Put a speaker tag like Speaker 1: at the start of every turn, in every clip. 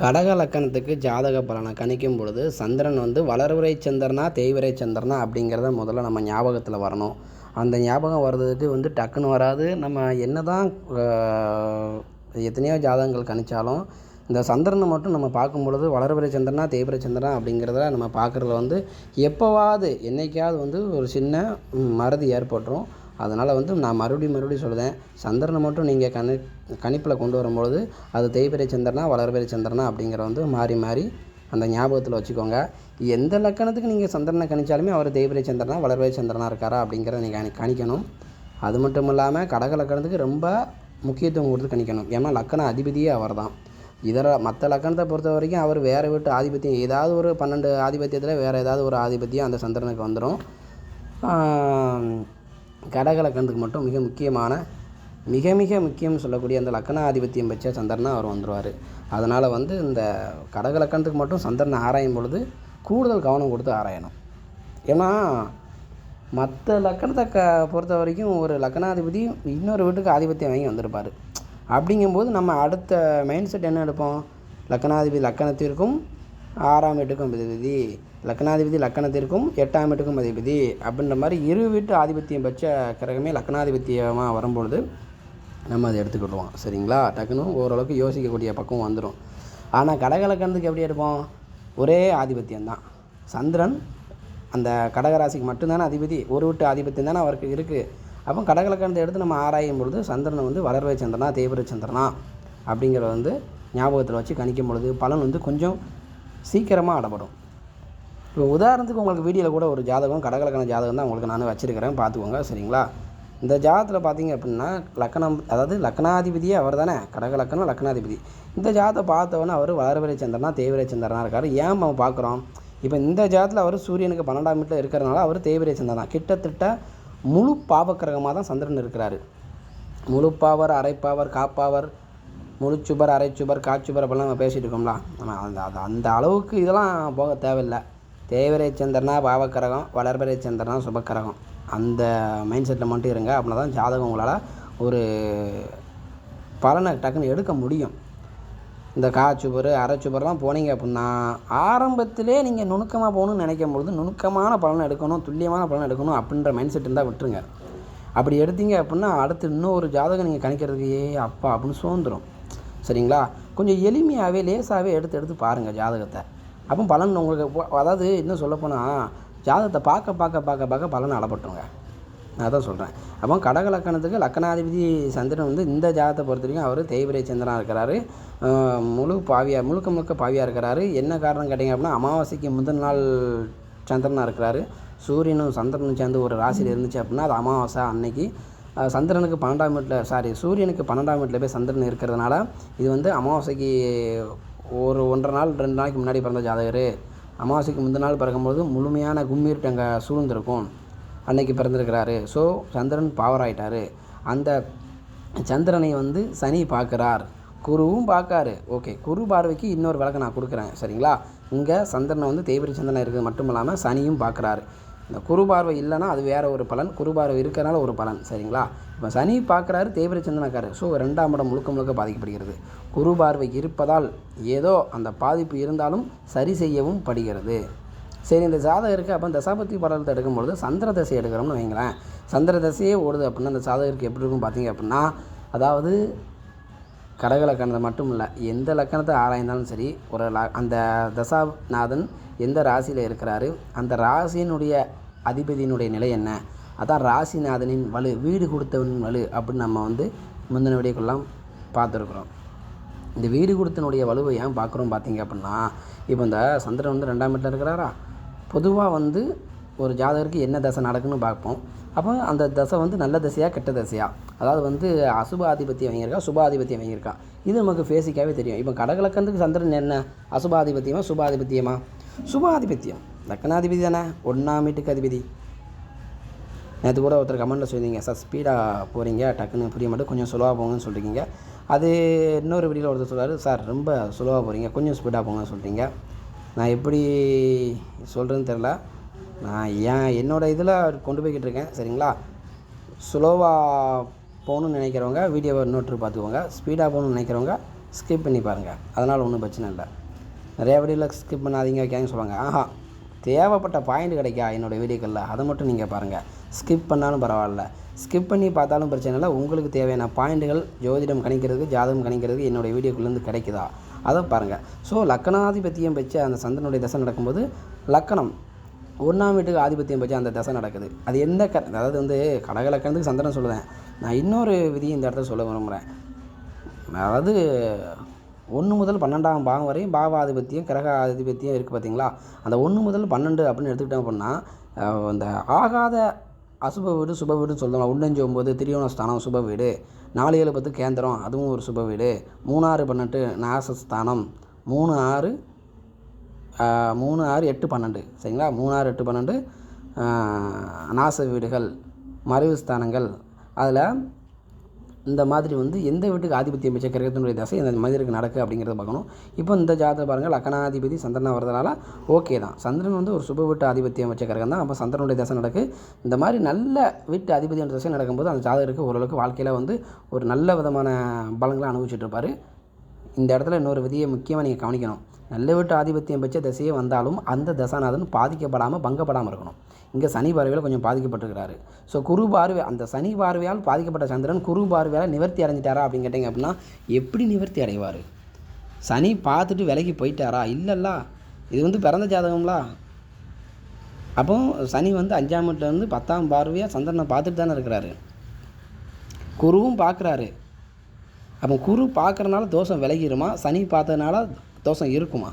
Speaker 1: கடக லக்கணத்துக்கு ஜாதக பலனை கணிக்கும் பொழுது சந்திரன் வந்து வளர்வுரை சந்திரனா தேய்வரை சந்திரனா அப்படிங்கிறத முதல்ல நம்ம ஞாபகத்தில் வரணும். அந்த ஞாபகம் வர்றதுக்கு வந்து டக்குன்னு வராது. நம்ம என்ன தான் எத்தனையோ ஜாதகங்கள் கணிச்சாலும் இந்த சந்திரனை மட்டும் நம்ம பார்க்கும் பொழுது வளர்பிறை சந்திரனா தேய்பிறை சந்திரனா அப்படிங்கிறத நம்ம பார்க்குறதுல வந்து எப்போவாது என்னைக்காவது வந்து ஒரு சின்ன மறதி ஏற்பட்டுரும். அதனால் வந்து நான் மறுபடியும் மறுபடியும் சொல்லுதேன் சந்திரனை மட்டும் நீங்கள் கணி கணிப்பில் கொண்டு வரும்பொழுது அது தேய்பிறை சந்திரனா வளர்பிறை சந்திரனா அப்படிங்கிற வந்து மாறி மாறி அந்த ஞாபகத்தில் வச்சுக்கோங்க. எந்த லக்கணத்துக்கு நீங்கள் சந்திரனை கணிச்சாலுமே அவர் தேய்பிறை சந்திரனா வளர்பிறை சந்திரனா இருக்காரா அப்படிங்கிறத நீங்கள் கணிக்கணும். அது மட்டும் இல்லாமல் கடக லக்கணத்துக்கு ரொம்ப முக்கியத்துவம் கொடுத்து கணிக்கணும். ஏன்னா லக்கண அதிபதியே அவர் தான் இதர மற்ற லக்கணத்தை பொறுத்த வரைக்கும் அவர் வேறு வீட்டு ஆதிபத்தியம் ஏதாவது ஒரு பன்னெண்டு ஆதிபத்தியத்தில் வேறு ஏதாவது ஒரு ஆதிபத்தியம் அந்த சந்திரனுக்கு வந்துடும் கடக லக்கணத்துக்கு மட்டும் மிக முக்கியமான மிக மிக முக்கியம்னு சொல்லக்கூடிய அந்த லக்கணாதிபத்தியம் பற்றிய சந்திரனா அவர் வந்துடுவார் அதனால் வந்து இந்த கடக லக்கணத்துக்கு மட்டும் சந்திரனை ஆராயும் பொழுது கூடுதல் கவனம் கொடுத்து ஆராயணும். ஏன்னா மற்ற லக்கணத்தை க பொறுத்த வரைக்கும் ஒரு லக்கணாதிபதி இன்னொரு வீட்டுக்கு ஆதிபத்தியம் வாங்கி வந்திருப்பார். அப்படிங்கும்போது நம்ம அடுத்த மைண்ட் செட் என்ன எடுப்போம்? லக்கணாதிபதி லக்கணத்திற்கும் ஆறாம் வீட்டுக்கும் அதிபதி லக்கணாதிபதி லக்கணத்திற்கும் எட்டாம் வீட்டுக்கும் அதிபதி அப்படின்ற மாதிரி இரு வீட்டு ஆதிபத்தியம் பட்ச கிரகமே லக்கணாதிபத்தியமாக வரும்பொழுது நம்ம அதை எடுத்துக்கிடுவோம் சரிங்களா? டக்குன்னு ஓரளவுக்கு யோசிக்கக்கூடிய பக்கம் வந்துடும் ஆனால் கடகலக்கணத்துக்கு எப்படி எடுப்போம்? ஒரே ஆதிபத்தியம் தான். சந்திரன் அந்த கடகராசிக்கு மட்டும்தானே அதிபதி? ஒரு வீட்டு ஆதிபத்தியம் தானே அவருக்கு இருக்குது அப்போ கடகலக்கணத்தை எடுத்து நம்ம ஆராயும் பொழுது சந்திரனை வந்து வளர்வை சந்திரனா தேவர சந்திரனா அப்படிங்கிறத வந்து ஞாபகத்தில் வச்சு கணிக்கும் பொழுது பலன் வந்து கொஞ்சம் சீக்கிரமாக அடப்படும். இப்போ உதாரணத்துக்கு உங்களுக்கு வீடியோவில் கூட ஒரு ஜாதகம் கடகலக்கண ஜாதகம் தான் உங்களுக்கு நான் வச்சுருக்கிறேன். பார்த்துக்கோங்க. சரிங்களா? இந்த ஜாதத்தில் பார்த்தீங்க அப்படின்னா லக்கணம் அதாவது லக்னாதிபதியே அவர் தானே? கடக லக்கணம் லக்கணாதிபதி. இந்த ஜாதத்தை பார்த்தவொன்னே அவர் வளர்வரை சந்திரனா தேவரை சந்திரனா இருக்கார். ஏன் நம்ம பார்க்குறோம் இப்போ இந்த ஜாதத்தில் அவர் சூரியனுக்கு பன்னெண்டாம் வீட்டில் இருக்கிறனால அவர் தேவரை சந்திரன். கிட்டத்தட்ட முழு பாவக்கிரகமாக தான் சந்திரன் இருக்கிறாரு. முழு பாவர் அரைப்பாவர் காப்பாவர் முழுச்சுபர் அரைச்சுபர் காச்சுபர் அப்படிலாம் நம்ம பேசிகிட்டு இருக்கோம்ல. நம்ம அந்த அது அந்த அளவுக்கு இதெல்லாம் போக தேவையில்லை. தேவரை சந்திரனா பாவக்கரகம் வளர்பரை சந்திரனா சுபக்கரகம். அந்த மைண்ட் செட்டில் மட்டும் இருங்க. அப்படின்னா தான் ஜாதகம் உங்களால் ஒரு பலனை டக்குன்னு எடுக்க முடியும். இந்த காச்சுபர் அரைச்சுபர்லாம் போனீங்க அப்படின்னா ஆரம்பத்திலே நீங்கள் நுணுக்கமாக போகணும்னு நினைக்கும் பொழுது நுணுக்கமான பலனை எடுக்கணும் துல்லியமான பலனை எடுக்கணும் அப்படின்ற மைண்ட் செட் இருந்தால் விட்டுருங்க. அப்படி எடுத்தீங்க அப்படின்னா அடுத்து இன்னொரு ஜாதகம் நீங்கள் கணிக்கிறதுக்கு ஏ அப்பா அப்படின்னு சோந்துடும் சரிங்களா? கொஞ்சம் எளிமையாகவே லேசாகவே எடுத்து எடுத்து பாருங்கள் ஜாதகத்தை. அப்போ பலன் உங்களுக்கு அதாவது இன்னும் சொல்லப்போனால் ஜாதகத்தை பார்க்க பார்க்க பார்க்க பார்க்க பலனை அளப்பட்டுருங்க நான் தான் சொல்கிறேன் அப்போ கடக லக்கணத்துக்கு லக்கணாதிபதி சந்திரன் வந்து இந்த ஜாதத்தை பொறுத்த வரைக்கும் அவர் தேய்பிரை சந்திரனாக இருக்கிறாரு. முழு பாவியாக முழுக்க முழுக்க பாவியாக இருக்கிறாரு. என்ன காரணம் கேட்டிங்க அப்படின்னா அமாவாசைக்கு முதல் நாள் சந்திரனாக இருக்கிறாரு. சூரியனும் சந்திரனும் சேர்ந்து ஒரு ராசியில் இருந்துச்சு அப்படின்னா அது அமாவாசை அன்னைக்கு. சந்திரனுக்கு பன்னெண்டாம் வீட்டில் சாரி சூரியனுக்கு பன்னெண்டாம் வீட்டில் போய் சந்திரன் இருக்கிறதுனால இது வந்து அமாவாசைக்கு ஒரு ஒன்றரை நாள் ரெண்டு நாளைக்கு முன்னாடி பிறந்த ஜாதகர். அமாவாசைக்கு முந்தின நாள் பிறக்கும்போது முழுமையான கும்மிருட்டு அங்கே சூழ்ந்திருக்கும். அன்னைக்கு பிறந்திருக்கிறாரு. ஸோ சந்திரன் பவர் ஆகிட்டார் அந்த சந்திரனை வந்து சனி பார்க்குறார். குருவும் பார்க்காரு. ஓகே குரு பார்வைக்கு இன்னொரு விளக்கம் நான் கொடுக்குறேன். சரிங்களா? இங்கே சந்திரனை வந்து தேய்பிரி சந்திரனை இருக்கிறது மட்டும் இல்லாமல் சனியும் பார்க்குறாரு. இந்த குரு பார்வை இல்லைன்னா அது வேறு ஒரு பலன். குரு பார்வை இருக்கிறனால ஒரு பலன். சரிங்களா? இப்போ சனி பார்க்குறாரு தேய்பிரி ஸோ ரெண்டாம் இடம் முழுக்க முழுக்க பாதிக்கப்படுகிறது. குரு பார்வை இருப்பதால் ஏதோ அந்த பாதிப்பு இருந்தாலும் சரி செய்யவும் படுகிறது. சரி இந்த ஜாதகருக்கு அப்போ தசாபத்தி படலத்தை எடுக்கும்பொழுது சந்திர தசை எடுக்கிறோம்னு வைங்களேன். சந்திர தசையே ஓடுது அப்படின்னா அந்த ஜாதகருக்கு எப்படி இருக்கும் பார்த்தீங்க அப்படின்னா அதாவது கடக லக்கணத்தை மட்டும் இல்லை எந்த லக்கணத்தை ஆராய்ந்தாலும் சரி ஒரு ல அந்த தசாநாதன் எந்த ராசியில் இருக்கிறாரு அந்த ராசியினுடைய அதிபதியினுடைய நிலை என்ன? அதான் ராசிநாதனின் வலு வீடு கொடுத்தவனின் வலு அப்படின்னு நம்ம வந்து முந்தின விடைக்குள்ளாம் பார்த்துருக்குறோம். இந்த வீடு கொடுத்தனுடைய வலுவை ஏன் பார்க்குறோம் பார்த்தீங்க அப்படின்னா இப்போ இந்த சந்திரன் வந்து ரெண்டாம் வீட்டில் இருக்கிறாரா? பொதுவாக வந்து ஒரு ஜாதகருக்கு என்ன தசை நடக்குன்னு பார்ப்போம். அப்போ அந்த தசை வந்து நல்ல தசையாக கெட்ட தசையாக அதாவது வந்து அசுபாதிபத்தியம் வாங்கியிருக்கா சுபாதிபத்தியம் வாங்கியிருக்கா? இது நமக்கு ஃபேஸிக்காகவே தெரியும். இப்போ கடகலக்கந்துக்கு சந்திரன் என்ன? அசுபாதிபத்தியமா சுபாதிபத்தியமா? சுபாதிபத்தியம். லக்கணாதிபதி தானே? ஒன்றாம் வீட்டுக்கு அதிபதி. நேற்று கூட ஒருத்தர் கமெண்ட்டில் சொல்லியிருந்தீங்க. சார் ஸ்பீடாக போகிறீங்க டக்குன்னு புரிய மட்டும் கொஞ்சம் ஸ்லோவாக போங்கன்னு சொல்கிறீங்க அது இன்னொரு வீடியோவில் ஒருத்தர் சொல்கிறார் சார் ரொம்ப ஸ்லோவாக போகிறீங்க கொஞ்சம் ஸ்பீடாக போங்கன்னு சொல்கிறீங்க நான் எப்படி சொல்கிறேன்னு தெரில நான் ஏன் என்னோடய இதில் கொண்டு போய்கிட்டு இருக்கேன் சரிங்களா? ஸ்லோவாக போகணுன்னு நினைக்கிறவங்க வீடியோவை இன்னொரு பார்த்துக்கோங்க. ஸ்பீடாக போகணுன்னு நினைக்கிறவங்க ஸ்கிப் பண்ணி பாருங்கள் அதனால் ஒன்றும் பிரச்சனை இல்லை. நிறையா வீடியோவில் ஸ்கிப் பண்ணாதீங்க வைக்காதீங்க சொல்லுவாங்க. ஆஹா தேவைப்பட்ட பாயிண்ட் கிடைக்கா என்னோடய வீடியோக்களில்? அதை மட்டும் நீங்கள் பாருங்கள் ஸ்கிப் பண்ணாலும் பரவாயில்ல. ஸ்கிப் பண்ணி பார்த்தாலும் பிரச்சனை இல்லை. உங்களுக்கு தேவையான பாயிண்ட்டுகள் ஜோதிடம் கணிக்கிறதுக்கு ஜாதகம் கணிக்கிறதுக்கு என்னோடய வீடியோக்குள்ளேருந்து கிடைக்குதா? அதை பாருங்கள் ஸோ லக்கணாதிபத்தியம் வச்சு அந்த சந்தனுடைய தசை நடக்கும்போது லக்கணம் ஒன்றாம் வீட்டுக்கு ஆதிபத்தியம் பற்றி அந்த தசை நடக்குது. அது எந்த க அதாவது வந்து கடகலக்கணத்துக்கு சந்திரன் சொல்லுவேன். நான் இன்னொரு விதியை இந்த இடத்துல சொல்ல விரும்புகிறேன் அதாவது ஒன்று முதல் பன்னெண்டாம் பாகம் வரையும் பாவாதிபத்தியம் கிரக ஆதிபத்தியம் இருக்குது பார்த்தீங்களா அந்த ஒன்று முதல் பன்னெண்டு அப்படின்னு எடுத்துக்கிட்டோம் அப்படின்னா அந்த இந்த ஆகாத அசுப வீடு சுப வீடுன்னு சொல்லலாம் ஒன்றஞ்சு ஒம்பது திரியோணஸ்தானம் சுப வீடு. நாலு ஏழு பத்து கேந்திரம் அதுவும் ஒரு சுப வீடு. மூணாறு பன்னெண்டு நாசஸ்தானம். மூணு ஆறு மூணு ஆறு எட்டு பன்னெண்டு. சரிங்களா? மூணு ஆறு எட்டு பன்னெண்டு. நாச வீடுகள் மறைவு ஸ்தானங்கள். அதில் இந்த மாதிரி வந்து எந்த வீட்டுக்கு ஆதிபத்தியம் வச்ச கிரகத்தினுடைய தசை இந்த மனிதருக்கு நடக்கு அப்படிங்கிறத பார்க்கணும். இப்போ இந்த ஜாதகம் பாருங்கள் லக்கணாதிபதி சந்திரனா வரதுனால ஓகே தான். சந்திரன் வந்து ஒரு சுப வீட்டு ஆதிபத்தியம் வச்ச கிரகம் தான். அப்போ சந்திரனுடைய தசை நடக்கு. இந்த மாதிரி நல்ல வீட்டு ஆதிபத்தியம் தசை நடக்கும்போது அந்த ஜாதகருக்கு ஓரளவுக்கு வாழ்க்கையில் வந்து ஒரு நல்ல விதமான பலங்களை அனுபவிச்சுட்டு இருப்பார். இந்த இடத்துல இன்னொரு விதியை முக்கியமாக நீங்கள் கவனிக்கணும். நல்ல வீட்டு ஆதிபத்தியம் பெற்ற திசையே வந்தாலும் அந்த தசாநாதன் பாதிக்கப்படாமல் பங்கப்படாமல் இருக்கணும். இங்கே சனி பார்வையில் கொஞ்சம் பாதிக்கப்பட்டிருக்கிறாரு. ஸோ குரு பார்வை அந்த சனி பார்வையால் பாதிக்கப்பட்ட சந்திரன் குரு பார்வையால் நிவர்த்தி அடைஞ்சிட்டாரா அப்படின்னு கேட்டிங்க அப்படின்னா எப்படி நிவர்த்தி அடைவார்? சனி பார்த்துட்டு விலகி போயிட்டாரா? இல்லைல்ல. இது வந்து பிறந்த ஜாதகம்லா. அப்போ சனி வந்து அஞ்சாம் வீட்டிலேருந்து பத்தாம் பார்வையாக சந்திரனை பார்த்துட்டு தானே இருக்கிறாரு. குருவும் பார்க்குறாரு. அப்போ குரு பார்க்குறனால தோஷம் விலகிருமா? சனி பார்த்ததுனால தோஷம் இருக்குமா?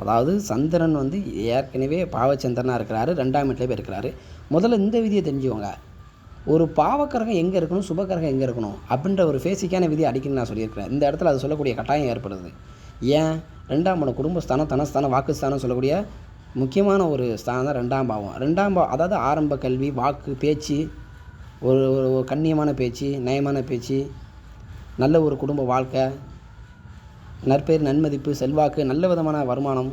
Speaker 1: அதாவது சந்திரன் வந்து ஏற்கனவே பாவச்சந்திரனாக இருக்கிறாரு ரெண்டாம் வீட்டில் போய் இருக்கிறாரு. முதல்ல இந்த விதியை தெரிஞ்சுக்கோங்க. ஒரு பாவக்கரகம் எங்கே இருக்கணும் சுபக்கரகம் எங்கே இருக்கணும் அப்படின்ற ஒரு ஃபேசிக்கான விதியை அடிக்கணும்னு நான் சொல்லியிருக்கிறேன். இந்த இடத்துல அது சொல்லக்கூடிய கட்டாயம் ஏற்படுது. ஏன்? ரெண்டாம் மன குடும்பஸ்தானம் தனஸ்தானம் வாக்குஸ்தானம் சொல்லக்கூடிய முக்கியமான ஒரு ஸ்தானம் தான் ரெண்டாம் பாவம். ரெண்டாம் பாவம் அதாவது ஆரம்ப கல்வி வாக்கு பேச்சு ஒரு ஒரு கண்ணியமான பேச்சு நயமான பேச்சு நல்ல ஒரு குடும்ப வாழ்க்கை நற்பெயர் நன்மதிப்பு செல்வாக்கு நல்ல விதமான வருமானம்.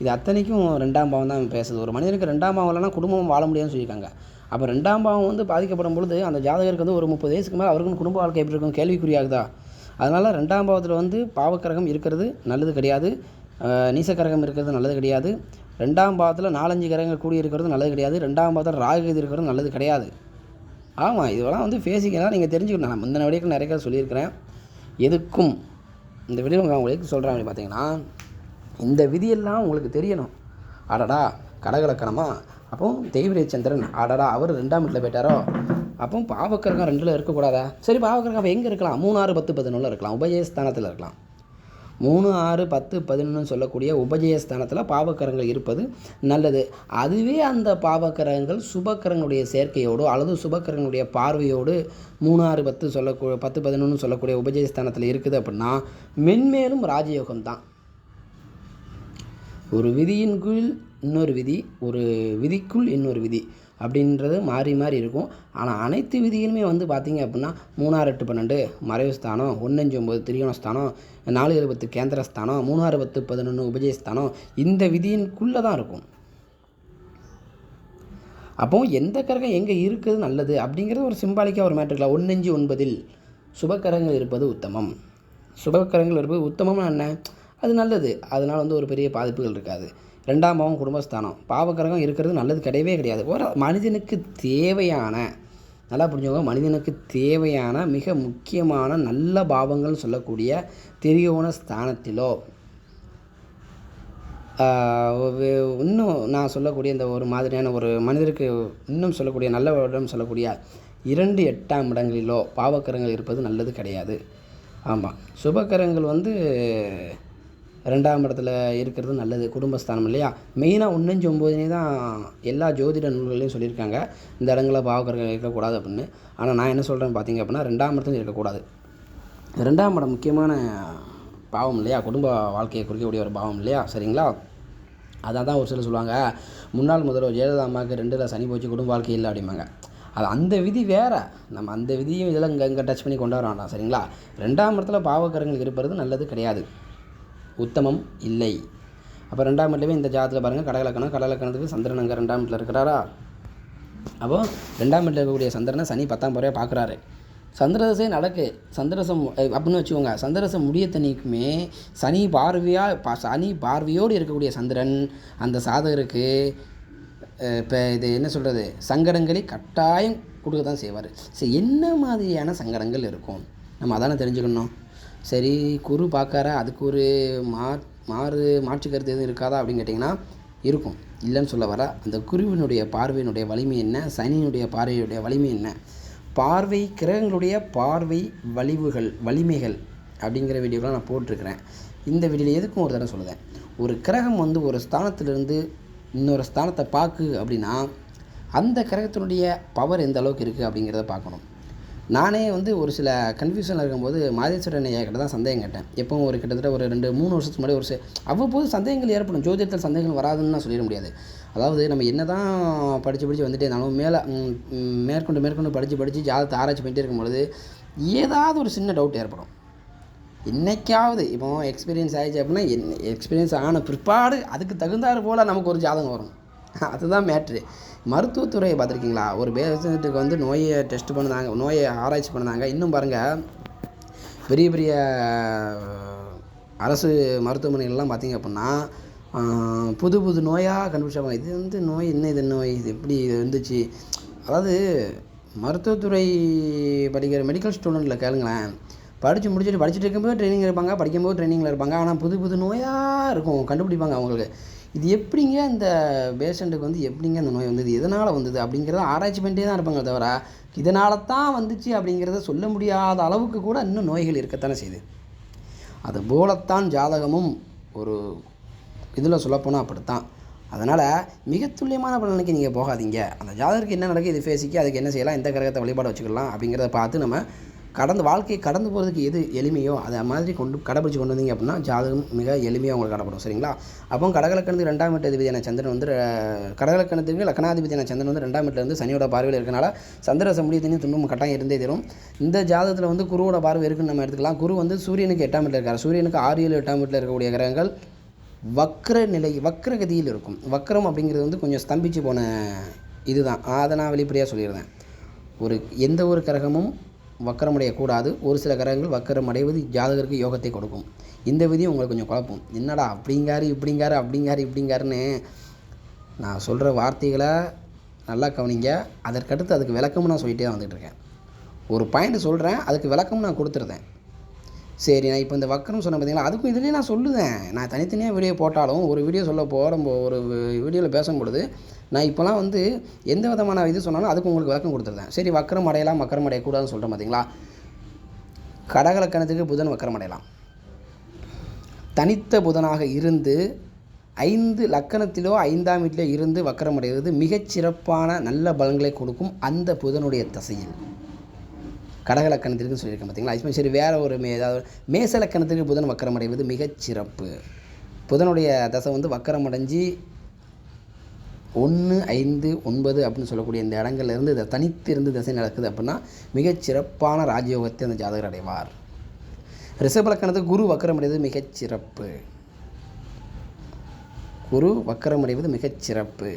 Speaker 1: இது அத்தனைக்கும் ரெண்டாம் பாவம் தான் பேசுது. ஒரு மனிதனுக்கு ரெண்டாம் பாவம் இல்லைனா குடும்பம் வாழ முடியாதுன்னு சொல்லியிருக்காங்க. அப்போ ரெண்டாம் பாவம் வந்து பாதிக்கப்படும் பொழுது அந்த ஜாதகருக்கு வந்து ஒரு முப்பது வயசுக்கு மேலே அவருக்கும் குடும்ப வாழ்க்கை எப்படி இருக்கும்? கேள்விக்குறியாகுதா? அதனால் ரெண்டாம் பாவத்தில் வந்து பாவக்கிரகம் இருக்கிறது நல்லது கிடையாது. நீசக்கரகம் இருக்கிறது நல்லது கிடையாது. ரெண்டாம் பாவத்தில் நாலஞ்சு கிரகங்கள் கூடி இருக்கிறது நல்லது கிடையாது. ரெண்டாம் பாவத்தில் ராகு இருக்கிறது நல்லது கிடையாது. ஆமாம் இதெல்லாம் வந்து பேசிக்கலாம். நீங்கள் தெரிஞ்சுக்கணும். நான் முந்தின வீடியோக்கு நிறைய சொல்லியிருக்கிறேன். எதுக்கும் இந்த விதி அவங்க உங்களுக்கு சொல்கிறேன் அப்படின்னு பார்த்தீங்கன்னா இந்த விதியெல்லாம் உங்களுக்கு தெரியணும். அடடா கடகலக்கணமா? அப்போ தெய்வரிய சந்திரன் அடடா அவர் ரெண்டாம் வீட்டில் போயிட்டாரோ? அப்போ பாவக்கரகம் ரெண்டில் இருக்கக்கூடாதா? சரி பாவக்கரகம் அப்போ எங்கே இருக்கலாம்? மூணாறு பத்து பதினொன்றில் இருக்கலாம். உபயஸ்தானத்தில் இருக்கலாம். மூணு ஆறு பத்து பதினொன்று சொல்லக்கூடிய உபஜயஸ்தானத்தில் பாவக்கரங்கள் இருப்பது நல்லது. அதுவே அந்த பாவக்கரங்கள் சுபக்கரங்களுடைய சேர்க்கையோடு அல்லது சுபக்கரங்களுடைய பார்வையோடு மூணு ஆறு பத்து சொல்லக்கூ பத்து பதினொன்று சொல்லக்கூடிய உபஜயஸ்தானத்தில் இருக்குது அப்படின்னா மென்மேலும் ராஜயோகம் தான். ஒரு விதியின் கீழ் இன்னொரு விதி ஒரு விதிக்குள் இன்னொரு விதி. அப்படின்றது மாறி மாறி இருக்கும். ஆனால் அனைத்து விதிகளுமே வந்து பார்த்தீங்க அப்படின்னா மூணாறு எட்டு பன்னெண்டு மறைவு ஸ்தானம் ஒன்றஞ்சு ஒம்பது திரியோண ஸ்தானம் நாலு இருபத்து கேந்திர ஸ்தானம் மூணாறு பத்து பதினொன்று உபஜயஸ்தானம் இந்த விதியின்குள்ளே தான் இருக்கும். அப்போ எந்த கரகம் எங்கே இருக்குது நல்லது அப்படிங்கிறது ஒரு சிம்பாலிக்காக ஒரு மேட்ருக்கலாம் ஒன்றஞ்சு ஒன்பதில் சுபக்கரங்கள் இருப்பது உத்தமம். சுபக்கரங்கள் இருப்பது உத்தமம்னு என்ன? அது நல்லது. அதனால் வந்து ஒரு பெரிய பாதிப்புகள் இருக்காது. ரெண்டாம் பாவம் குடும்பஸ்தானம். பாவக்கரகம் இருக்கிறது நல்லது கிடையவே கிடையாது. ஒரு மனிதனுக்கு தேவையான நல்லா புரிஞ்சுக்கோங்க மனிதனுக்கு தேவையான மிக முக்கியமான நல்ல பாவங்கள்னு சொல்லக்கூடிய திரியோண ஸ்தானத்திலோ இன்னும் நான் சொல்லக்கூடிய இந்த ஒரு மாதிரியான ஒரு மனிதருக்கு இன்னும் சொல்லக்கூடிய நல்ல இடம் சொல்லக்கூடிய இரண்டு எட்டாம் இடங்களிலோ பாவக்கரங்கள் இருப்பது நல்லது கிடையாது. ஆமாம் சுபக்கரங்கள் வந்து ரெண்டாம் இடத்துல இருக்கிறது நல்லது குடும்பஸ்தானம் இல்லையா? மெயினாக ஒன்னஞ்சு ஒம்போதுனே தான் எல்லா ஜோதிட நூல்களையும் சொல்லியிருக்காங்க. இந்த இடங்களை பாவகர்கள் இருக்கக்கூடாது அப்படின்னு. ஆனால் நான் என்ன சொல்கிறேன்னு பார்த்தீங்க அப்படின்னா ரெண்டாம் இடத்துல இருக்கக்கூடாது. ரெண்டாம் இடம் முக்கியமான பாவம் இல்லையா? குடும்ப வாழ்க்கையை குறிக்கக்கூடிய ஒரு பாவம் இல்லையா? சரிங்களா? அதான் தான் ஒரு சிலர் சொல்லுவாங்க முன்னாள் முதல்வர் ஜெயலலிதா அம்மாவுக்கு ரெண்டில் சனி போச்சு குடும்ப வாழ்க்கை இல்லை அப்படிம்பாங்க. அது அந்த விதி வேறு. நம்ம அந்த விதியும் இதெல்லாம் இங்கே இங்கே டச் பண்ணி கொண்டு வர வேண்டாம் சரிங்களா? ரெண்டாம் இடத்துல பாவக்கரங்கள் இருப்பது நல்லது கிடையாது. உத்தமம் இல்லை. அப்போ ரெண்டாம் இடத்துலவே இந்த ஜாதத்தில் பாருங்கள் கடகலக்கணம் கடகலக்கணத்துக்கு சந்திரன் அங்கே ரெண்டாம் இடத்துல இருக்கிறாரா? அப்போது ரெண்டாம் இடத்துல இருக்கக்கூடிய சந்திரனை சனி பத்தாம் முறையாக பார்க்குறாரு சந்திரதசை நடக்கு. சந்திரசம் அப்படின்னு வச்சுக்கோங்க. சந்திரசம் முடிய தண்ணிக்குமே சனி பார்வையாக பா சனி பார்வையோடு இருக்கக்கூடிய சந்திரன் அந்த சாதகருக்கு இப்போ இது என்ன சொல்கிறது சங்கடங்களை கட்டாயம் கொடுக்க தான் செய்வார். சரி என்ன மாதிரியான சங்கடங்கள் இருக்கும்? நம்ம அதானே தெரிஞ்சுக்கணும். சரி குரு பார்க்கற அதுக்கு ஒரு மா மாறு மாற்று கருத்து எதுவும் இருக்காதா அப்படின்னு கேட்டிங்கன்னா இருக்கும். இல்லைன்னு சொல்ல வர அந்த குருவினுடைய பார்வையினுடைய வலிமை என்ன? சனியினுடைய பார்வையுடைய வலிமை என்ன? பார்வை கிரகங்களுடைய பார்வை வலிவுகள் வலிமைகள் அப்படிங்கிற வீடியோலாம் நான் போட்டிருக்கிறேன். இந்த வீடியோவில் எதுக்கும் ஒரு தடவை சொல்லுதேன். ஒரு கிரகம் வந்து ஒரு ஸ்தானத்திலிருந்து இன்னொரு ஸ்தானத்தை பார்க்கு அப்படின்னா அந்த கிரகத்தினுடைய பவர் எந்த அளவுக்கு இருக்குது அப்படிங்கிறத பார்க்கணும். நானே வந்து ஒரு சில கன்ஃபியூஷனில் இருக்கும்போது மாதேஸ்வரன் ஐயா கிட்ட தான் சந்தேகம் கேட்டேன். எப்பவும் ஒரு கிட்டத்தட்ட ஒரு ரெண்டு மூணு வருஷத்துக்கு முன்னாடி ஒரு அவ்வப்போது சந்தேகங்கள் ஏற்படும். ஜோதிடத்தில் சந்தேகங்கள் வராதுன்னு நான் சொல்லிட முடியாது. அதாவது நம்ம என்ன தான் படித்து படித்து வந்துட்டே இருந்தாலும் மேலே மேற்கொண்டு மேற்கொண்டு படித்து படித்து ஜாதகத்தை ஆராய்ச்சி பண்ணிட்டே இருக்கும்பொழுது ஏதாவது ஒரு சின்ன டவுட் ஏற்படும். என்றைக்காவது இப்போ எக்ஸ்பீரியன்ஸ் ஆகிடுச்சு அப்படின்னா என்ன எக்ஸ்பீரியன்ஸ் ஆன பிற்பாடு அதுக்கு தகுந்தாறு போல் நமக்கு ஒரு ஜாதகம் வரும். அதுதான் மேட்ரு மருத்துவத்துறையை பார்த்துருக்கீங்களா? ஒரு பேஷண்ட்டுக்கு வந்து நோயை டெஸ்ட் பண்ணுதாங்க நோயை ஆராய்ச்சி பண்ணுதாங்க இன்னும் பாருங்கள் பெரிய பெரிய அரசு மருத்துவமனைகள்லாம் பார்த்தீங்க அப்படின்னா புது புது நோயாக கண்டுபிடிச்சாங்க இது வந்து நோய் என்ன இது நோய் இது எப்படி இது வந்துச்சு? அதாவது மருத்துவத்துறை படிக்கிற மெடிக்கல் ஸ்டூடெண்ட்டில் கேளுங்களேன் படித்து முடிச்சுட்டு படிச்சுட்டு இருக்கும்போது ட்ரைனிங் இருப்பாங்க படிக்கும்போது ட்ரைனிங்கில் இருப்பாங்க. ஆனால் புது புது நோயாக இருக்கும் கண்டுபிடிப்பாங்க அவங்களுக்கு. இது எப்படிங்க இந்த பேஷண்ட்டுக்கு வந்து எப்படிங்க இந்த நோய் வந்தது? எதனால் வந்தது? அப்படிங்கிறத ஆராய்ச்சி பண்ணிட்டே தான் இருப்பாங்க தவிர இதனால தான் வந்துச்சு அப்படிங்கிறத சொல்ல முடியாத அளவுக்கு கூட இன்னும் நோய்கள் இருக்கத்தானே செய்யுது. அது போலத்தான் ஜாதகமும் ஒரு இதில் சொல்லப்போனால் அப்படித்தான். அதனால் மிக துல்லியமான பலனுக்கு நீங்கள் போகாதீங்க. அந்த ஜாதகருக்கு என்ன நடக்குது? இது ஃபேஸிக்கு அதுக்கு என்ன செய்யலாம்? எந்த கிரகத்தை வழிபாடு வச்சுக்கலாம் அப்படிங்கிறத பார்த்து நம்ம கடந்து வாழ்க்கையை கடந்து போகிறதுக்கு எது எளிமையோ அதை மாதிரி கொண்டு கடைபிடிச்சு கொண்டு வந்தீங்க அப்படின்னா ஜாதகம் மிக எளிமையாக உங்களுக்கு கடப்படும் சரிங்களா? அப்போ கடகலக்கணத்துக்கு ரெண்டாம் வீட்டு அதிபதியான சந்திரன் வந்து கடகலக்கணத்துக்கு லக்கணாதிபதியான சந்திரன் வந்து ரெண்டாம் வீட்டில் இருந்து சனியோட பார்வையில் இருக்கனால சந்திர முடியத்தையும் துன்பம் கட்டாயம் இருந்தே தரும். இந்த ஜாதகத்தில் வந்து குருவோட பார்வை இருக்குன்னு நம்ம எடுத்துக்கலாம். குரு வந்து சூரியனுக்கு எட்டாம் வீட்டில் இருக்கார். சூரியனுக்கு ஆறு ஏழு எட்டாம் வீட்டில் இருக்கக்கூடிய கிரகங்கள் வக்ர நிலை வக்ரகதியில் இருக்கும். வக்ரம் அப்படிங்கிறது வந்து கொஞ்சம் ஸ்தம்பிச்சு போன இதுதான். அதை நான் வெளிப்படையாக சொல்லியிருந்தேன் ஒரு எந்த ஒரு கிரகமும் வக்கரமடையக்கூடாது. ஒரு சில கிரகங்கள் வக்கரம் அடைவது ஜாதகருக்கு யோகத்தை கொடுக்கும். இந்த விதியும் உங்களுக்கு கொஞ்சம் குழப்பம். என்னடா அப்படிங்காரு இப்படிங்காரு அப்படிங்காரு இப்படிங்காருன்னு நான் சொல்கிற வார்த்தைகளை நல்லா கவனிங்க. அதற்கடுத்து அதுக்கு விளக்கமும் நான் சொல்லிகிட்டே தான் ஒரு பாயிண்ட் சொல்கிறேன் அதுக்கு விளக்கமும் நான் கொடுத்துருந்தேன். சரி நான் இப்போ இந்த வக்கரம் சொன்னேன் பார்த்தீங்களா அதுக்கும் இதுலேயே நான் சொல்லுவேன். நான் தனித்தனியாக வீடியோ போட்டாலும் ஒரு வீடியோ சொல்ல போகிற ஒரு வீடியோவில் பேசும்பொழுது நான் இப்போலாம் வந்து எந்த விதமான இது சொன்னாலும் அதுக்கு உங்களுக்கு விளக்கம் கொடுத்துருந்தேன் சரி வக்கரம் அடையலாம் வக்கரம் அடையக்கூடாதுன்னு சொல்கிறேன் பார்த்தீங்களா கடகலக்கணத்துக்கு புதன் வக்கரம் அடையலாம். தனித்த புதனாக இருந்து ஐந்து லக்கணத்திலோ ஐந்தாம் வீட்டிலோ இருந்து வக்கரம் அடைவது மிகச் சிறப்பான நல்ல பலன்களை கொடுக்கும் அந்த புதனுடைய தசையில். கடகலக்கணத்திற்கு சொல்லியிருக்கேன் பார்த்தீங்களா? இப்போ சரி வேறு ஒரு மே ஏதாவது மேசலக்கணத்திற்கு புதன் வக்கரம் அடைவது மிகச்சிறப்பு புதனுடைய தசை வந்து வக்கரமடைஞ்சு ஒன்று ஐந்து ஒன்பது அப்படின்னு சொல்லக்கூடிய இந்த இடங்கள்ல இருந்து இதை தனித்து இருந்து திசை நடக்குது அப்படின்னா மிகச்சிறப்பான ராஜயோகத்தை அந்த ஜாதகர் அடைவார். ரிஷபலக்கணத்துக்கு குரு வக்கரம் அடைவது மிகச்சிறப்பு குரு வக்கரம் அடைவது மிகச்சிறப்பு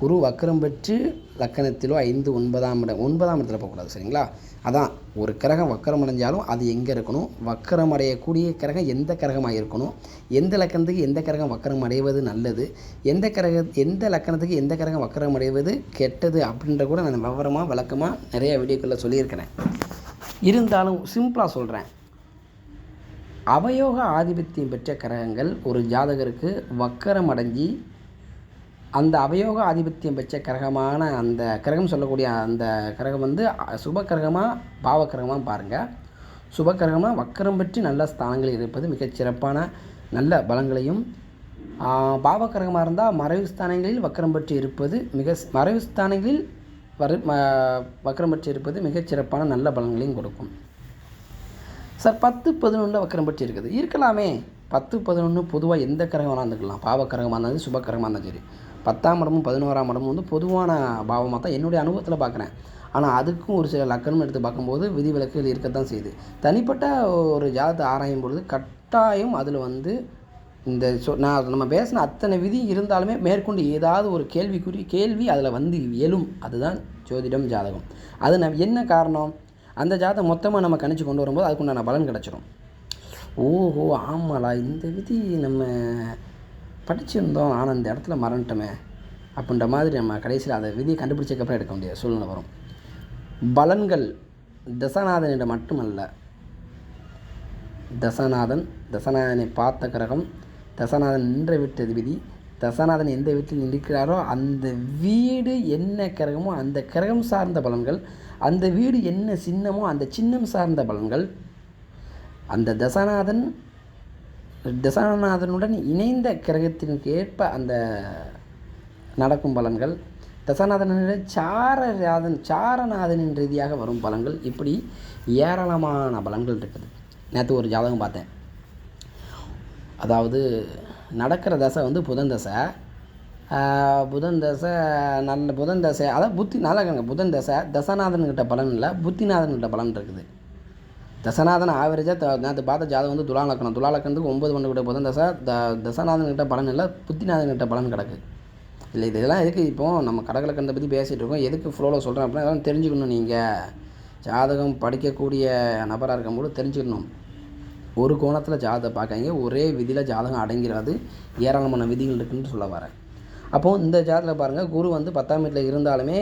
Speaker 1: குரு வக்கரம் பெற்று லக்கணத்திலோ ஐந்து ஒன்பதாம் இடம் ஒன்பதாம் இடத்துல போகக்கூடாது சரிங்களா? அதான் ஒரு கிரகம் வக்கரம் அடைஞ்சாலும் அது எங்கே இருக்கணும்? வக்கரம் அடையக்கூடிய கிரகம் எந்த கிரகமாக இருக்கணும்? எந்த லக்கணத்துக்கு எந்த கிரகம் வக்கரம் அடைவது நல்லது? எந்த கிரக எந்த லக்கணத்துக்கு எந்த கிரகம் வக்கரம் அடைவது கெட்டது அப்படின்ற கூட நான் விவரமாக விளக்கமாக நிறைய வீடியோக்களில் சொல்லியிருக்கிறேன். இருந்தாலும் சிம்பிளாக சொல்கிறேன் அவயோக ஆதிபத்தியம் பெற்ற கிரகங்கள் ஒரு ஜாதகருக்கு வக்கரம் அடைஞ்சி அந்த அவயோக ஆதிபத்தியம் பெற்ற கிரகமான அந்த கிரகம் சொல்லக்கூடிய அந்த கிரகம் வந்து சுப கிரகமாக பாவ கிரகமாக பாருங்கள் சுப கிரகமாக வக்கரம் பற்றி நல்ல ஸ்தானங்களில் இருப்பது மிகச் சிறப்பான நல்ல பலங்களையும் ஆ, பாவ கிரகமாக இருந்தால் மறைவு ஸ்தானங்களில் வக்கரம் பற்றி இருப்பது மிக ஸ்- மறைவு ஸ்தானங்களில் வரு வக்கரம் பற்றி இருப்பது மிகச் சிறப்பான நல்ல பலன்களையும் கொடுக்கும். சார் பத்து பதினொன்றில் வக்கரம் பற்றி இருக்குது. இருக்கலாமே. பத்து பதினொன்று பொதுவாக எந்த கிரகமாக இருந்துக்கலாம் பாவ கிரகமாக இருந்தாலும் சுப கிரகமாக இருந்தாலும் சரி. பத்தாம் இடமும் பதினோராம் இடமும் வந்து பொதுவான பாவமாக தான் என்னுடைய அனுபவத்தில் பார்க்குறேன். ஆனால் அதுக்கும் ஒரு சில லக்கணம் எடுத்து பார்க்கும்போது விதிவிலக்குகள் இருக்கத்தான் செய்யுது. தனிப்பட்ட ஒரு ஜாதகத்தை ஆராயும் பொழுது கட்டாயம் அதில் வந்து இந்த சொ நான் நம்ம பேசின அத்தனை விதி இருந்தாலுமே மேற்கொண்டு ஏதாவது ஒரு கேள்விக்குறி கேள்வி அதில் வந்து எழும். அதுதான் ஜோதிடம் ஜாதகம். அது நம் என்ன காரணம்? அந்த ஜாதகம் மொத்தமாக நம்ம கணிச்சு கொண்டு வரும்போது அதுக்குண்டான பலன் கிடச்சிரும். ஓஹோ ஆமாலா. இந்த விதி நம்ம படிச்சிருந்தோம். ஆனால் இந்த இடத்துல மறந்துட்டோமே. அப்படின்ற மாதிரி நம்ம கடைசியில் அதை விதியை கண்டுபிடிச்சதுக்கப்புறம் எடுக்க முடியாது சூழ்நிலை வரும். பலன்கள் தசநாதனிடம் மட்டுமல்ல. தசநாதன் தசநாதனை பார்த்த கிரகம் தசநாதன் நின்ற வீட்டு விதி தசநாதன் எந்த வீட்டில் இருக்கிறாரோ அந்த வீடு என்ன கிரகமோ அந்த கிரகம் சார்ந்த பலன்கள் அந்த வீடு என்ன சின்னமோ அந்த சின்னம் சார்ந்த பலன்கள் அந்த தசநாதன் தசாநாதனுடன் இணைந்த கிரகத்திற்கு ஏற்ப அந்த நடக்கும் பலன்கள். தசநாதனின் சாரநாதன் சாரநாதனின் ரீதியாக வரும் பலன்கள். இப்படி ஏராளமான பலன்கள் இருக்குது. நேற்று ஒரு ஜாதகம் பார்த்தேன். அதாவது நடக்கிற தசை வந்து புதன் தசை. புதன் தசை நல்ல புதன் தசை. அதாவது புத்தி நல்லா புதன் தசை தசநாதன்கிட்ட பலன் இல்லை புத்திநாதன்கிட்ட பலன் இருக்குது. தசநாதன் ஆவரேஜாக நேற்று பார்த்த ஜாதகம் வந்து துலாலக்கணம். துலாலக்கணத்துக்கு ஒம்பது பண்ண கிட்ட புதன் தசா த தசநாதன்கிட்ட பலன் இல்லை புத்திநாதன்கிட்ட பலன் கிடக்கு. இல்லை இதெல்லாம் எதுக்கு இப்போ நம்ம கடகலக்கணத்தை பற்றி பேசிகிட்டு இருக்கோம். எதுக்கு ஃப்ளோவில் சொல்கிறேன் அப்படின்னா அதெல்லாம் தெரிஞ்சுக்கணும் நீங்கள் ஜாதகம் படிக்கக்கூடிய நபராக இருக்கும்போது தெரிஞ்சுக்கணும். ஒரு கோணத்தில் ஜாதகத்தை பார்க்காங்க ஒரே விதியில் ஜாதகம் அடங்கிறாது ஏராளமான விதிகள் இருக்குன்னு சொல்ல வரேன். அப்போது இந்த ஜாதகத்தில் பாருங்கள் குரு வந்து பத்தாம் வீட்டில் இருந்தாலுமே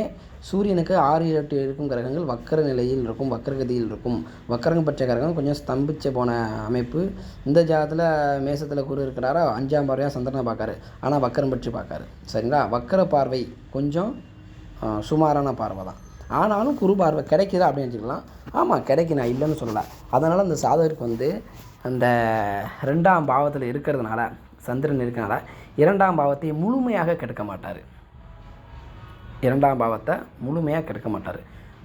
Speaker 1: சூரியனுக்கு ஆறு எட்டு இருக்கும் கிரகங்கள் வக்கர நிலையில் இருக்கும் வக்கரகதியில் இருக்கும். வக்கரகம் பெற்ற கிரகம் கொஞ்சம் ஸ்தம்பிச்சு போன அமைப்பு. இந்த ஜாதத்தில் மேசத்தில் குரு இருக்கிறாரா? அஞ்சாம் பார்வையாக சந்திரனை பார்க்காரு. ஆனால் வக்கரம் பற்றி பார்க்காரு. சரிங்களா? வக்கர பார்வை கொஞ்சம் சுமாரான பார்வை தான். ஆனாலும் குரு பார்வை கிடைக்குதா அப்படின்னு வச்சுக்கலாம். ஆமாம் கிடைக்கு நான் இல்லைன்னு சொல்லலை. அதனால் அந்த சாதகருக்கு வந்து அந்த ரெண்டாம் பாவத்தில் இருக்கிறதுனால சந்திரன் இருக்கனால இரண்டாம் பாவத்தை முழுமையாக கெடுக்க மாட்டார். இரண்டாம் பாவத்தை முழுமையாக கெடுக்க மாட்டார்.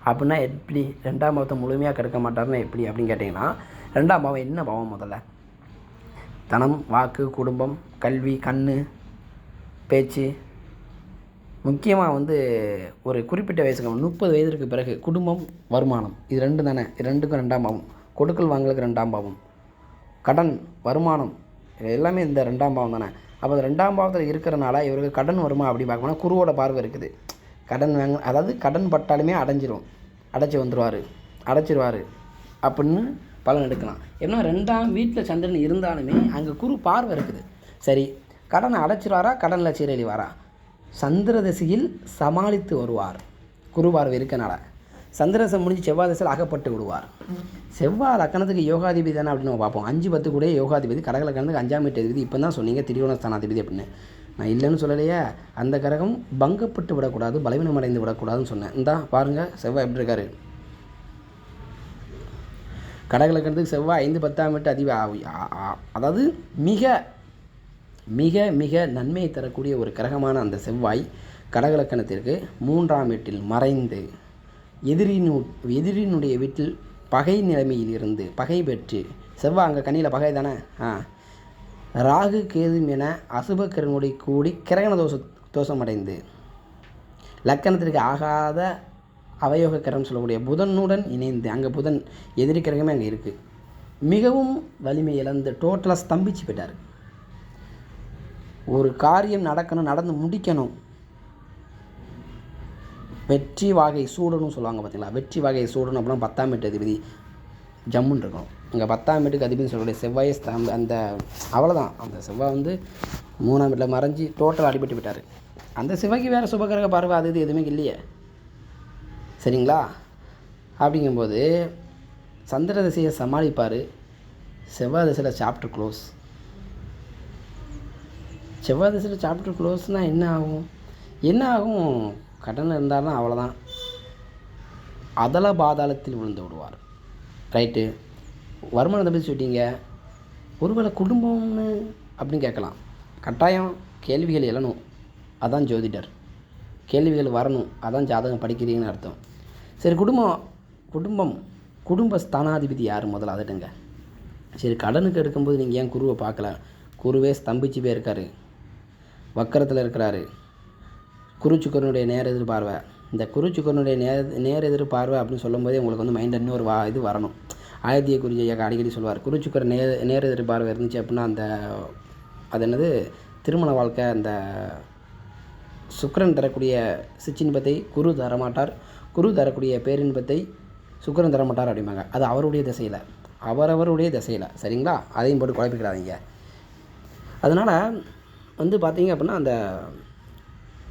Speaker 1: அப்படின்னா எப்படி ரெண்டாம் பாவத்தை முழுமையாக கெடுக்க மாட்டார்னா எப்படி அப்படின்னு கேட்டிங்கன்னா ரெண்டாம் பாவம் என்ன பாவம் முதல்ல? தனம் வாக்கு குடும்பம் கல்வி கண் பேச்சு. முக்கியமாக வந்து ஒரு குறிப்பிட்ட வயசுக்கு முப்பது வயதிற்கு பிறகு குடும்பம் வருமானம் இது ரெண்டு தானே? இது ரெண்டுக்கும் ரெண்டாம் பாவம். கொடுக்கல் வாங்கலுக்கு ரெண்டாம் பாவம். கடன் வருமானம் இது எல்லாமே இந்த ரெண்டாம் பாவம் தானே? அப்போ அந்த ரெண்டாம் பாவத்தில் இருக்கிறனால இவருக்கு கடன் வருமா அப்படி பார்க்கணும்னா குருவோட பார்வை இருக்குது. கடன் வாங்க அதாவது கடன் பட்டாலுமே அடைஞ்சிரும். அடைச்சி வந்துடுவார் அடைச்சிருவார். அப்படின்னு பலன் எடுக்கலாம். ஏன்னா ரெண்டாம் வீட்டில் சந்திரன் இருந்தாலுமே அங்கே குரு பார்வை இருக்குது. சரி கடனை அடைச்சிருவாரா? கடனில் சீரழிவாரா சந்திர திசையில் சமாளித்து வருவார். குரு பார்வை இருக்கனால. சந்திரசம் முடிஞ்சு செவ்வாய் திசையில் அகப்பட்டு விடுவார். செவ்வாய் லக்கணத்துக்கு யோகாதிபதி தானே அப்படின்னு நம்ம பார்ப்போம். அஞ்சு பத்து கூட யோகாதிபதி கடக லக்கணத்துக்கு அஞ்சாம் வீட்டு அதிபதி இப்போ தான் சொன்னீங்க திரிகோணஸ்தானாதிபதி அப்படின்னு. நான் இல்லைன்னு சொல்லலையே. அந்த கிரகம் பங்கப்பட்டு விடக்கூடாது பலவீனம் அடைந்து விடக்கூடாதுன்னு சொன்னேன். இந்தா பாருங்கள் செவ்வாய் எப்படி இருக்காரு? கடகலக்கணத்துக்கு செவ்வாய் ஐந்து பத்தாம் வீட்டு அதிக அதாவது மிக மிக மிக நன்மையை தரக்கூடிய ஒரு கிரகமான அந்த செவ்வாய் கடகலக்கணத்திற்கு மூன்றாம் வீட்டில் மறைந்து எதிரினு எதிரினுடைய வீட்டில் பகை நிலைமையில் இருந்து பகை பெற்று செவ்வாய் அங்கே கண்ணியில் பகை தானே? ஆ. ராகு கேது என அசுப கூடி கிரகண தோஷ தோஷம் அடைந்து லக்கணத்திற்கு ஆகாத அவயோக கிரகம் சொல்லக்கூடிய புதனுடன் இணைந்து அங்கே புதன் எதிரி கிரகமே அங்கே இருக்குது மிகவும் வலிமை இழந்து டோட்டலாக ஸ்தம்பிச்சு போயிட்டார். ஒரு காரியம் நடக்கணும் நடந்து முடிக்கணும். வெற்றி வாகை சூடணும் சொல்லுவாங்க பார்த்தீங்களா வெற்றி வாகை சூடணும் அப்படின்னா பத்தாம் எட்டு அதிபதி ஜம்முன்னு இருக்கணும். இங்கே பத்தாம் வீட்டுக்கு அதிபதி சொல்லக்கூடிய செவ்வாய் ஸ்தம்ப அந்த அவ்வளோதான் அந்த செவ்வாய் வந்து மூணாம் வீட்டில் மறைஞ்சி டோட்டல் அடிபட்டு விட்டார் அந்த செவ்வாய்க்கு வேறு சுபகிரக பார்வை அது இது எதுவுமே இல்லையே. சரிங்களா? அப்படிங்கும்போது சந்திர திசையை சமாளிப்பார். செவ்வாய் திசையில் சாப்டர் க்ளோஸ் செவ்வாய் திசையில் சாப்டர் க்ளோஸ்னால் என்ன ஆகும்? என்ன ஆகும்? கடன் இருந்தாலும் அவ்வளோதான் அதல பாதாளத்தில் விழுந்து விடுவார். ரைட்டு வருமானத்தை பற்றி சொல்லிட்டீங்க ஒருவேளை குடும்பம்னு அப்படின்னு கேட்கலாம். கட்டாயம் கேள்விகள் எழணும். அதான் ஜோதிடர். கேள்விகள் வரணும். அதான் ஜாதகம் படிக்கிறீங்கன்னு அர்த்தம். சரி குடும்பம் குடும்பம் குடும்ப ஸ்தானாதிபதி யார் முதல்ல? அதட்டுங்க சரி கடனுக்கு எடுக்கும்போது நீங்கள் ஏன் குருவை பார்க்கல? குருவே ஸ்தம்பிச்சு போயிருக்காரு வக்கரத்தில் இருக்கிறாரு. குருச்சுக்கரனுடைய நேர எதிர்பார்வை இந்த குருச்சுக்கரனுடைய நேர நேர எதிர்பார்வை அப்படின்னு சொல்லும்போதே உங்களுக்கு வந்து மைண்ட் இன்னொரு வா இது வரணும். ஆயத்திய குறிஞ்சி ஐயா அடிக்கடி சொல்லுவார் குருச்சுக்கர் நேர நேர எதிர்பார்வை இருந்துச்சு அப்படின்னா அந்த அது என்னது திருமண வாழ்க்கை அந்த சுக்கரன் தரக்கூடிய சிற்றின்பத்தை குரு தரமாட்டார். குரு தரக்கூடிய பேரின்பத்தை சுக்கரன் தரமாட்டார் அப்படிம்பாங்க. அது அவருடைய திசையில். அவரவருடைய திசையில். சரிங்களா? அதையும் போட்டு குழப்பிக்கிறாதீங்க அதனால் வந்து பார்த்தீங்க அப்படின்னா அந்த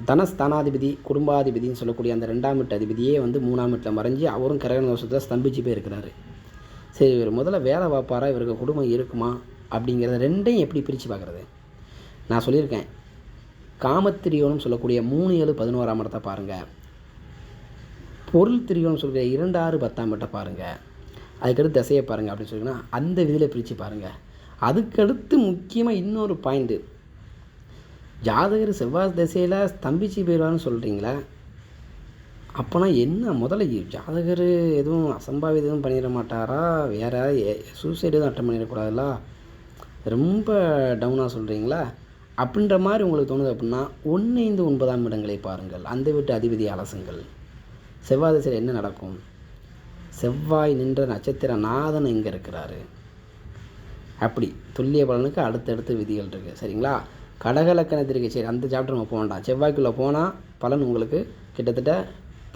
Speaker 1: தனஸ்தானாதிபதி குடும்பாதிபதின்னு சொல்லக்கூடிய அந்த ரெண்டாம் வீட்டு அதிபதியே வந்து மூணாம் வீட்டில் மறைஞ்சு அவரும் கரகண வருஷத்தில் ஸ்தம்பிச்சு போயிருக்கிறாரு. சரி இவர் முதல்ல வேலை பார்ப்பாரா? இவருக்கு குடும்பம் இருக்குமா? அப்படிங்கிறத ரெண்டையும் எப்படி பிரித்து பார்க்குறது? நான் சொல்லியிருக்கேன். காமத்திரியோன்னு சொல்லக்கூடிய மூணு ஏழு பதினோராம் இடத்தை பாருங்கள் பொருள் திரியோன்னு சொல்கிற இரண்டு ஆறு பத்தாம் இடத்தை பாருங்கள் அதுக்கடுத்து திசையை பாருங்கள் அப்படின்னு சொல்லிங்கன்னா அந்த விதியில் பிரித்து பாருங்கள் அதுக்கடுத்து முக்கியமாக இன்னொரு பாயிண்ட்டு ஜாதகர் செவ்வாய் திசையில் ஸ்தம்பிச்சு போயிடுவான்னு சொல்கிறீங்களா அப்போனா என்ன? முதல்ல ஜாதகர் எதுவும் அசம்பாவிதம் எதுவும் பண்ணிட மாட்டாரா? வேறு சூசைடு எதுவும் அட்டன் பண்ணிடக்கூடாதுல்ல? ரொம்ப டவுனாக சொல்கிறீங்களா அப்படின்ற மாதிரி உங்களுக்கு தோணுது அப்படின்னா ஒன்றைந்து ஒன்பதாம் இடங்களை பாருங்கள். அந்த வீட்டு அதிபதி அலசுங்கள். செவ்வாய் திசையில் என்ன நடக்கும்? செவ்வாய் நின்ற நட்சத்திர நாதன் எங்கே இருக்கிறாரு? அப்படி. துல்லிய பலனுக்கு அடுத்தடுத்து விதிகள் இருக்குது சரிங்களா? கடகலக்கணத்திற்கு சரி அந்த சாப்டர் நம்ம போக வேண்டாம். செவ்வாய்க்குள்ளே போனால் பலன் உங்களுக்கு கிட்டத்தட்ட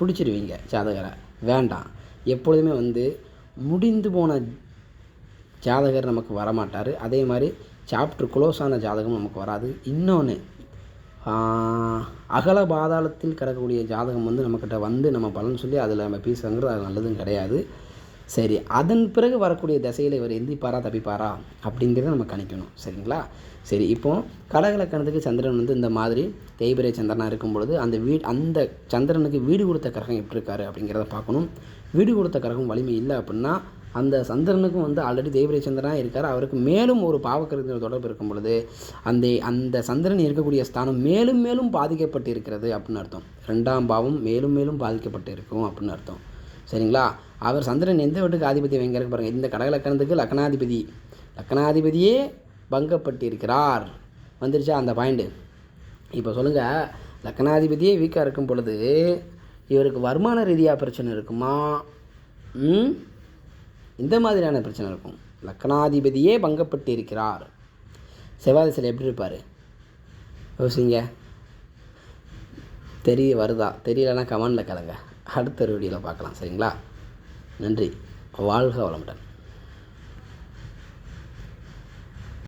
Speaker 1: பிடிச்சிருவீங்க ஜாதகரை. வேண்டாம். எப்பொழுதுமே வந்து முடிந்து போன ஜாதகர் நமக்கு வரமாட்டார். அதே மாதிரி சாப்டர் க்ளோஸ் ஆன ஜாதகம் நமக்கு வராது. இன்னொன்று அகல பாதாளத்தில் கிடக்கக்கூடிய ஜாதகம் வந்து நம்மக்கிட்ட வந்து நம்ம பலன் சொல்லி அதில் நம்ம பீஸ் வாங்குறது அது நல்லதும் கிடையாது. சரி அதன் பிறகு வரக்கூடிய திசையில் இவர் எந்திப்பாரா தப்பிப்பாரா அப்படிங்கிறத நம்ம கணிக்கணும். சரிங்களா? சரி இப்போது கடகலக்கணத்துக்கு சந்திரன் வந்து இந்த மாதிரி தேய்பிரை சந்திரனாக இருக்கும் பொழுது அந்த வீடு அந்த சந்திரனுக்கு வீடு கொடுத்த கிரகம் எப்படி இருக்காரு அப்படிங்கிறத பார்க்கணும். வீடு கொடுத்த கிரகம் வலிமை இல்லை அப்படின்னா அந்த சந்திரனுக்கும் வந்து ஆல்ரெடி தேய்பிரை சந்திரனாக இருக்கார். அவருக்கு மேலும் ஒரு பாவக்கருத்தின தொடர்பு இருக்கும் பொழுது அந்த அந்த சந்திரன் இருக்கக்கூடிய ஸ்தானம் மேலும் மேலும் பாதிக்கப்பட்டு இருக்கிறது அப்படின்னு அர்த்தம். ரெண்டாம் பாவம் மேலும் மேலும் பாதிக்கப்பட்டு இருக்கும் அப்படின்னு அர்த்தம். சரிங்களா? அவர் சந்திரன் எந்த வீட்டுக்கு ஆதிபத்தியம் எங்கே இருக்கு பாருங்கள் இந்த கடகலக்கணத்துக்கு லக்னாதிபதி லக்னாதிபதியே பங்கப்பட்டிருக்கிறார். வந்துருச்சா அந்த பாயிண்ட்டு இப்போ சொல்லுங்கள் லக்னாதிபதியே வீக்காக இருக்கும் பொழுது இவருக்கு வருமான ரீதியாக பிரச்சனை இருக்குமா? இந்த மாதிரியான பிரச்சனை இருக்கும். லக்னாதிபதியே பங்கப்பட்டு இருக்கிறார் செவ்வாய் எப்படி இருப்பார்? யோசிங்க. தெரிய வருதா? தெரியலன்னா கமெண்டில் கலங்க அடுத்த வீடியோவில் பார்க்கலாம். சரிங்களா? நன்றி. வாழ்க வளமுடன்.